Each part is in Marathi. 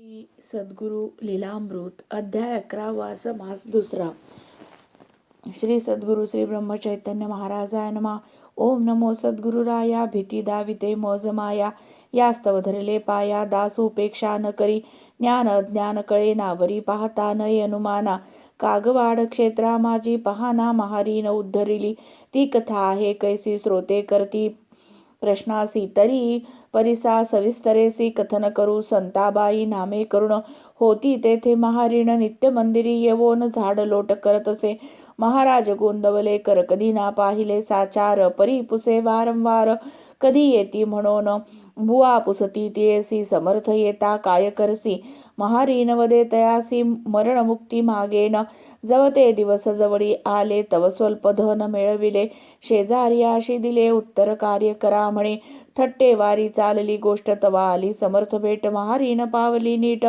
श्री सद्गुरु लीलामृत अध्याय अकरावा समास दुसरा. श्री सद्गुरू श्री ब्रह्मचैतन्य महाराजाय नमा. ओम नमो सद्गुरुराया भीती दाविते मजमाया यास्तव धरले पाया दास उपेक्षा न करी. ज्ञान अज्ञान कळे नावरी पाहता न अनुमाना. कागवाड क्षेत्रा माझी पहाना महारी न उद्धरिली. ती कथा आहे कैसी श्रोते करती. प्रश्नासी तरी परिसा सविस्तरेसी कथन करू संताबाई नामे करुण होती तेथे महारीण नित्य मंदिरी येवोन झाड लोट करत असे. महाराज गोंदवले कर कधी ना पाहिले साचार परी पुसे वारंवार कधी येती म्हणून? बुवा पुसती तेसी समर्थ येता काय करसी? महारीनवदे तयासी मरणमुक्ती मागेन जवते दिवस जवळी आले तव स्वल्प धन मिळविले. शेजारियाशी दिले उत्तर कार्य करा म्हणे. थट्टे वारी चालली गोष्ट तवा आली समर्थ भेट. महारीन पावली नीट.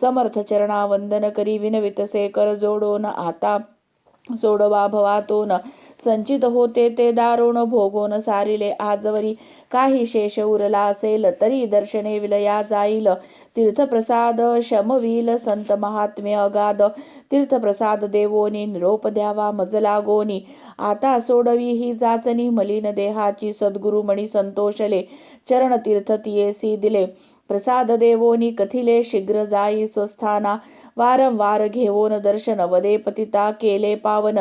समर्थ चरणा वंदन करी विनवितसे कर जोडोन. आता सोडवा भवातोन. संचित होते ते दारुण भोगोन सारिले आजवरी. काही शेष उरला असेल तरी दर्शने विलया जाईल. तीर्थप्रसाद शमवील संत महात्म्य अगाध. तीर्थप्रसाद देवोनी निरोप द्यावा मजला गोनी आता सोडवी ही जाचनी मलिन देहाची सद्गुरुमणी संतोषले. चरण तीर्थ तियेसी दिले. प्रसाद देवोनी कथिले शीघ्र जाई स्वस्थाना वारंवार घेवोन दर्शन वदे पतिता केले पावन।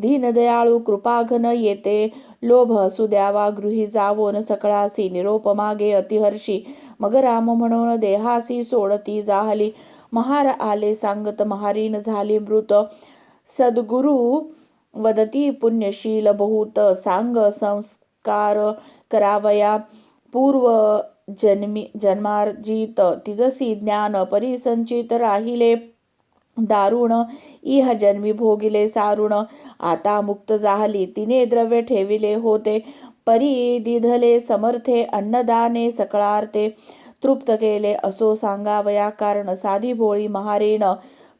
दीनदयाळू कृपाघन येते। लोभ असू द्यावा गृही जावोन सकळासी। निरोप मागे अतिहर्षी। मग राम म्हणून देहासी सोडती जाहली। महार आले सांगत महारीन झाली मृत। सद्गुरु वदती पुण्यशील बहुत। सांग संस्कार करावया। पूर्व जन्मी जन्मार्जित. तिजसी ज्ञान परिसंचित राहिले. दारुण इह जन्मी भोगिले सारुण. आता मुक्त जाहली तिने द्रव्य ठेविले होते. परी दिधले समर्थे अन्नदाने सकळार्ते. तृप्त केले असो सांगावया कारण. साधी भोळी महारेण.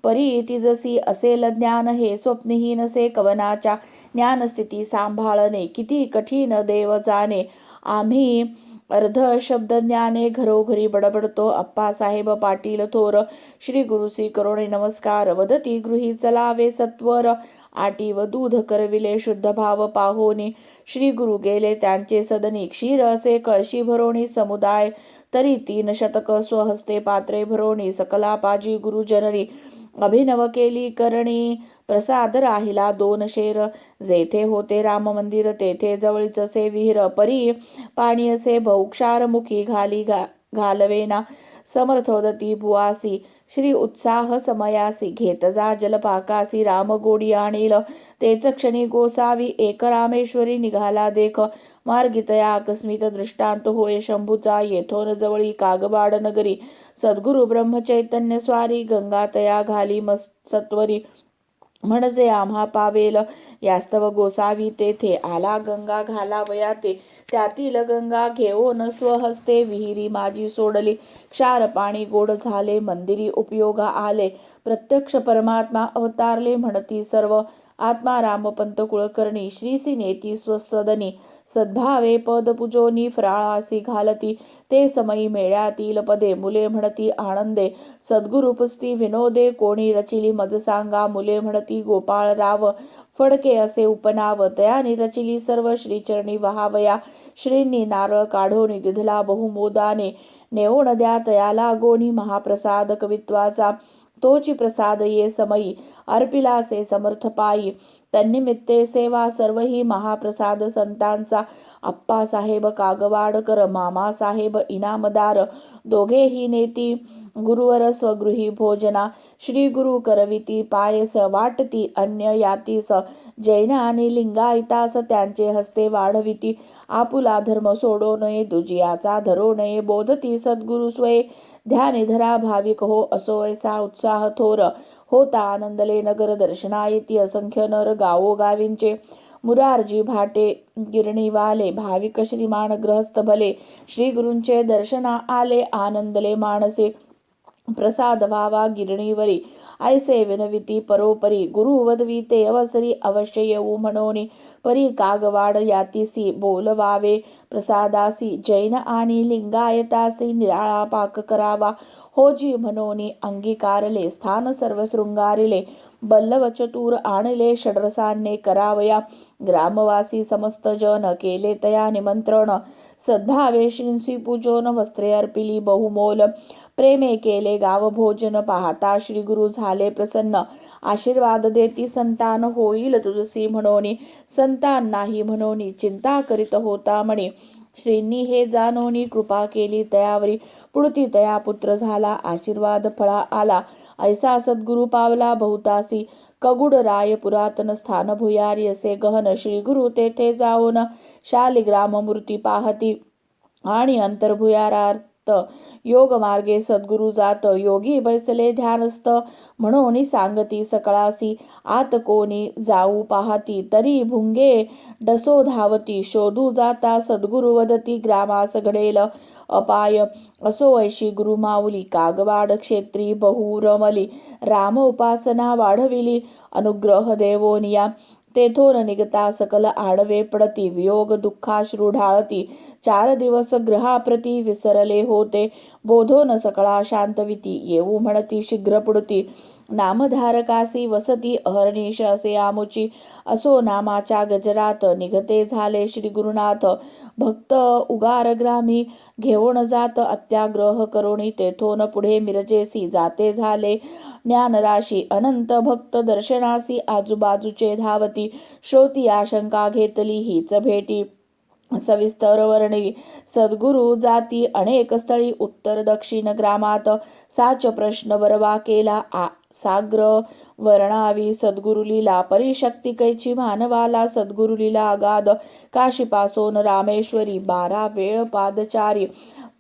परी तिजसी असेल ज्ञान. हे स्वप्नहीन से कवनाच्या ज्ञानस्थिती सांभाळणे. किती कठीण देव जाणे. आम्ही अर्ध शब्द ज्ञाने घरोघरी बडबडतो. अप्पासाहेब पाटील थोर श्री गुरुसी करोणे नमस्कार. वदती गृही चलावे सत्वर. आटी व दूध करविले शुद्ध भाव पाहोनी. श्री गुरु गेले त्यांचे सदनी. क्षीर असे कळशी भरोणी समुदाय. तरी तीन शतक स्वहस्ते पात्रे भरोणी. सकला पाजी गुरुजनरी अभिनव केली करणी. प्रसाद राहिला दोन शेर. जेथे होते राम मंदिर तेथे जवळीच असे विहीर. परी पाणी असे भौक्षार मुखी घाली घा घालवेना समर्थोदती बुआसी श्री उत्साह समयासी. घेत जा जलपाकासी. राम गोडी आणील. तेच क्षणी गोसावी. एक रामेश्वरी निघाला देख. मार्गितया आकस्मित दृष्टांत होय शंभूचा. येथोन जवळी कागबाड नगरी. सद्गुरु ब्रह्मचैतन्य स्वारी. गंगातया घाली मस सत्वरी म्हणजे आम्हा पावेल. यास्तव गोसावी तेथे आला गंगा घालावया ते. त्यातील गंगा घेऊन स्वहस्ते विहिरी माझी सोडली. क्षार पाणी गोड झाले मंदिरी उपयोगा आले. प्रत्यक्ष परमात्मा अवतारले म्हणती सर्व. आत्मा रामपंत कुळकर्णी श्रीसी नेती स्वसदनी. सद्भावे पद पुजोनी फराळासी घालती. ते समयी मेळ्यातील पदे मुले म्हणती आनंदे. सद्गुरु पुस्ती विनोदे कोणी रचिली मज सांगा. मुले म्हणती गोपाळ राव फडके असे उपनाव. तयानी रचिली सर्व श्रीचरणी वहावया. श्रींनी नारळ काढोनी दिधला बहुमोदाने. नेऊन द्या तयाला गोणी महाप्रसाद कवित्वाचा. तोची प्रसाद ये समयी अर्पिलासे समर्थ पायी तन्निमित्ते सेवा सर्वही महाप्रसाद संतांचा अप्पासाहेब कागवाडकर मामासाहेब इनामदार दोघेही नेती गुरुवर स्वगृही भोजना श्री गुरु करविती पायस वाटती अन्य यातीस जैन आणि लिंगायतास त्यांचे हस्ते वाढविती आपुला धर्म सोडो नये दुजियाचा धरो नये बोधती सद्गुरु स्वये ध्याने धरा भाविक हो असो ऐसा उत्साह थोर. होता आनंदले नगर दर्शना दर्शनायती असंख्य नर गावो गावींचे. मुरारजी भाटे गिरणीवाले भाविक श्रीमान ग्रहस्थ भले. श्री गुरूंचे दर्शना आले आनंदले मानसे प्रसाद व्हावा गिरणीवरी ऐसे विनविती परोपरी गुरु वदविते अवसरी अवश्य येऊ म्हणून परी कागवाड यातीसी बोलवावे। प्रसादासी जैन आणि लिंगायतासी निराळा पाक करावा। होजी म्हणून अंगीकारले स्थान सर्व शृंगारिले बल्लव आणले षडरसाने करावया। ग्रामवासी समस्त जन केले तया निमंत्रण सद्भावे श्रींसी पूजन वस्त्रे अर्पिली बहुमोल। प्रेमे केले गाव भोजन पाहता श्री गुरु झाले प्रसन्न. आशीर्वाद देती संतान होईल तुझसी म्हणून. संतान नाही म्हणोनी चिंता करीत होता म्हणे. श्रींनी हे जाणोनी कृपा केली तयावरी. पुढती तया पुत्र झाला आशीर्वाद फळा आला. ऐसा सद्गुरु पावला बहुतासी. कगुड राय पुरातन स्थान भुयारी असे गहन श्री गुरु तेथे जाऊन शालिग्राम मूर्ती पाहती. आणि अंतर्भुयारार्थ योग मार्गे सद्गुरु जात योगी बैसले ध्यानस्थ. म्हणून सांगती सकळासी आत कोणी जाऊ पाहती तरी भुंगे डसो धावती. शोधू जाता सद्गुरु वदती ग्रामास घडेल अपाय. असो ऐशी गुरु माऊली कागवाड क्षेत्री बहुरमली राम उपासना वाढविली अनुग्रह देवोनिया. तेथून निघता सकल आडवे पडती वियोग दुःखाश्रू ढाळती चार दिवस ग्रहाप्रती विसरले होते. बोधोन सकळा शांतविती येऊ म्हणती शीघ्र पुडती. नामधारकासी वसती अहर्निश असे आमुची. असो नामाच्या गजरात निघते झाले श्री गुरुनाथ भक्त उगार ग्रामी घेऊन जात अत्याग्रह करुणी. तेथून पुढे मिरजेसी जाते झाले. ज्ञानराशी अनंत भक्त दर्शनासी आजूबाजूचे धावती. श्रोती आशंका घेतली हीच भेटी. सविस्तर वर्णिली सद्गुरु जाती अनेक स्थळी उत्तर दक्षिण ग्रामात. साच प्रश्न बरवा केला आ साग्र. वर्णावी सद्गुरु लीला परिशक्ती कैची मानवाला सद्गुरुलीला अगाध. काशीपासून रामेश्वरी बारा वेळ पादचारी.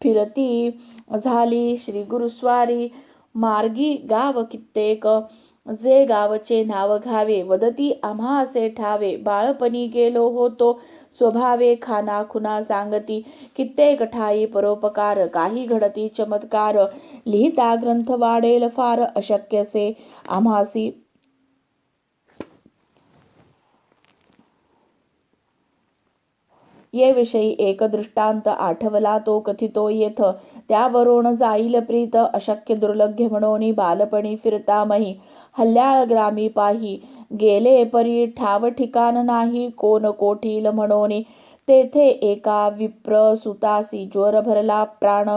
फिरती झाली श्री गुरुस्वारी. मार्गी गाव कित्येक. जे गावचे नाव घावे वदती आम्हासे ठावे. बाळपणी गेलो होतो स्वभावे खाना खुना सांगती. कित्येक ठाई परोपकार काही घडती चमत्कार. लिहिता ग्रंथ वाढेल फार अशक्यसे. आम्हासी ये विषयी एक दृष्टांत आठवला तो कथितो येथ. त्यावरून जाईल प्रीत अशक्य दुर्लभ्य म्हणून बालपणी फिरतामही. हल्ल्याळ ग्रामी पाही. गेले परी ठाव ठिकाण नाही कोण कोठील म्हणून. तेथे एका विप्र सुतासी ज्वर भरला प्राण.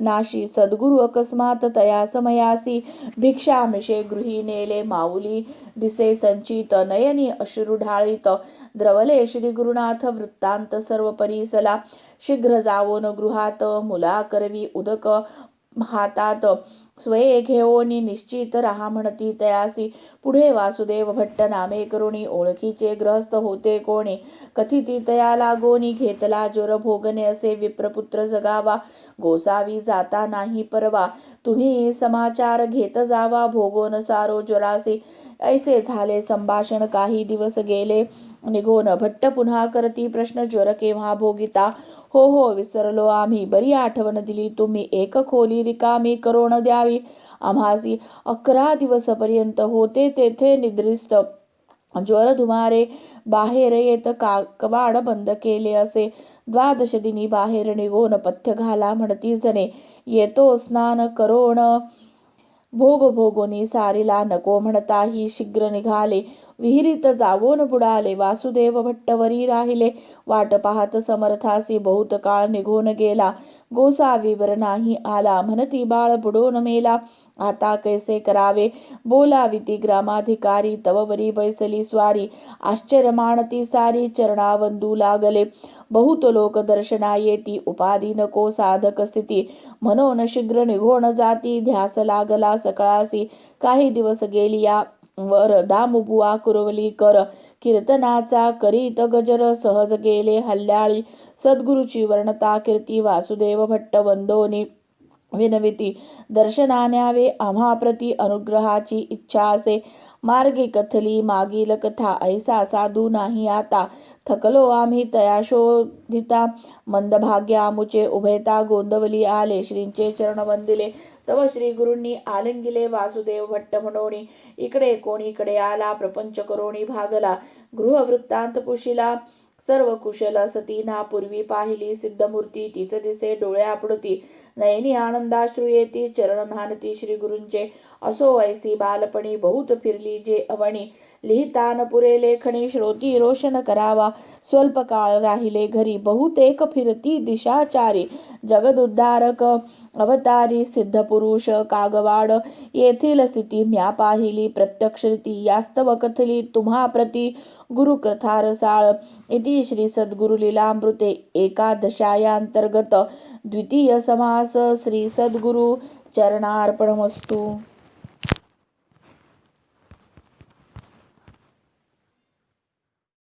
नाशी सद्गुरु अकस्मात तया समयासी. भिक्षामिषे गृही नेले माऊली. दिसे संचित नयनी अश्रू ढाळीत. द्रवले श्री गुरुनाथ वृत्तांत सर्व परिसला. शीघ्र जावोन गृहात मुला करवी उदक. हातात. स्वये घेऊनी निश्चित राहा म्हणती तयासी. पुढे वासुदेव भट्ट नामे करुणी ओळखीचे ग्रहस्थ होते कोणी? कथिती तया लागोनी घेतला जोर भोगणे असे विप्रपुत्र जगावा. गोसावी जाता नाही परवा. तुम्ही समाचार घेत जावा. भोगोन सारो ज्वरासी ऐसे झाले संभाषण काही दिवस गेले. निघोन भट्ट पुन्हा करती प्रश्न ज्वर केव्हा भोगिता हो हो विसरलो आम्ही. बरी आठवण दिली तुम्ही. एक खोली रिकामी करोण द्यावी. आम्हासी अकरा दिवसपर्यंत होते तेथे निद्रिस्त. ज्वर धुमारे बाहेर येत का कबाड बंद केले असे. द्वादश दिनी बाहेर निघोन पथ्य घाला म्हणती जणे येतो स्नान करोण. भोग भोगोनी सारीला नको म्हणताही शीघ्र निघाले. विहिरीत जावून बुडाले वासुदेव भट्टवरी राहिले. वाट पाहत समर्थासी बहुत काळ निघून गेला. गोसावीवर नाही आला. म्हणती बाळ बुडून मेला. आता कैसे करावे? बोलाविती ग्रामाधिकारी. तववरी बैसली स्वारी. आश्चर्य मानती सारी. चरणावंदू लागले. बहुत लोक दर्शना येती उपाधी नको साधक स्थिती. म्हणून शीघ्र निघोण जाती. ध्यास लागला सकळासी. काही दिवस गेली या वर दामबुवा कुरवली कर. कीर्तनाचा करीत गजर सहज गेले हल्ल्याळी. सद्गुरुची वर्णता कीर्ती वासुदेव भट्ट वंदोनी विनविती दर्शनान्यावे आम्हा प्रती अनुग्रहाची इच्छा असे. मार्गे कथली मागील कथा ऐसा साधू नाही आता. थकलो आम्ही तया शोधिता. मंदभाग्य आमुचे उभयता गोंदवली आले श्रींचे चरण वंदिले तव श्री गुरूंनी आलिंगिले वासुदेव भट्ट म्हणून इकडे कोणीकडे आला प्रपंच करोणी भागला गृहवृत्तांत पुशिला. सर्व कुशल सती ना पूर्वी पाहिली सिद्धमूर्ती तिचं दिसे डोळ्या आपडती नयनी आनंदाश्रू येती चरण न्हानती श्री गुरूंचे असो वैसी बालपणी बहुत फिरली जे अवणी. लिहितान पुरे लेखणी श्रोती रोशन करावा. स्वल्प काळ राहिले घरी बहुतेक फिरती दिशाचारी. जगदुद्धारक अवतारी सिद्ध पुरुष कागवाड. येथील स्थिती म्या पाहिली. प्रत्यक्ष यास्तव कथली तुम्हा प्रती. गुरुकथारसाळ. इति श्री सद्गुरुलीलामृते एकादशायांतर्गत द्वितीय समास श्री सद्गुरु चरणार्पणमस्तु.